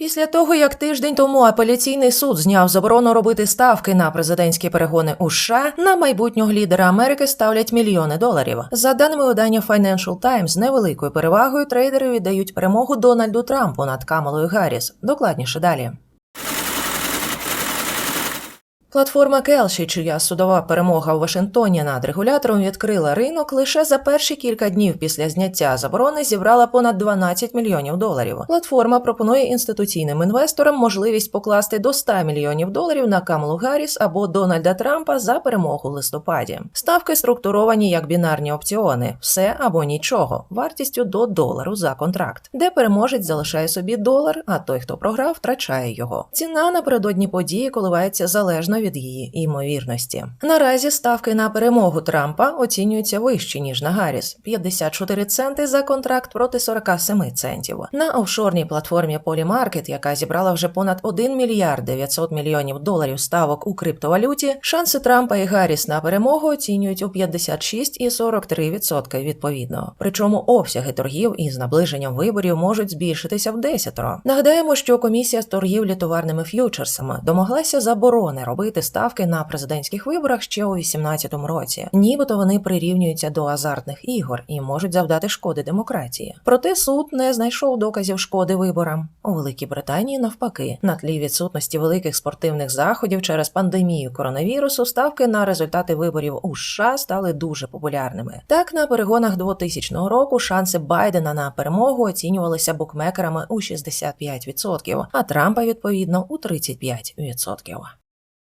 Після того, як тиждень тому апеляційний суд зняв заборону робити ставки на президентські перегони у США, на майбутнього лідера Америки ставлять мільйони доларів. За даними видання Financial Times, невеликою перевагою трейдери віддають перемогу Дональду Трампу над Камалою Гарріс. Докладніше далі. Платформа Келші, чия судова перемога у Вашингтоні над регулятором відкрила ринок лише за перші кілька днів після зняття заборони зібрала понад 12 мільйонів доларів. Платформа пропонує інституційним інвесторам можливість покласти до 100 мільйонів доларів на Камалу Гарріс або Дональда Трампа за перемогу в листопаді. Ставки структуровані як бінарні опціони: все або нічого, вартістю до долару за контракт, де переможець залишає собі долар, а той, хто програв, втрачає його. Ціна напередодні події коливається залежно від її ймовірності. Наразі ставки на перемогу Трампа оцінюються вище ніж на Гарріс – 54 центи за контракт проти 47 центів. На офшорній платформі Polymarket, яка зібрала вже понад 1 мільярд 900 мільйонів доларів ставок у криптовалюті, шанси Трампа і Гарріс на перемогу оцінюють у 56 і 43% відповідно. Причому обсяги торгів із наближенням виборів можуть збільшитися в десятеро. Нагадаємо, що комісія з торгівлі товарними ф'ючерсами домоглася заборони робити ставки на президентських виборах ще у 2018 році. Нібито вони прирівнюються до азартних ігор і можуть завдати шкоди демократії. Проте суд не знайшов доказів шкоди виборам. У Великій Британії навпаки, на тлі відсутності великих спортивних заходів через пандемію коронавірусу, ставки на результати виборів у США стали дуже популярними. Так, на перегонах 2000 року шанси Байдена на перемогу оцінювалися букмекерами у 65%, а Трампа відповідно у 35%.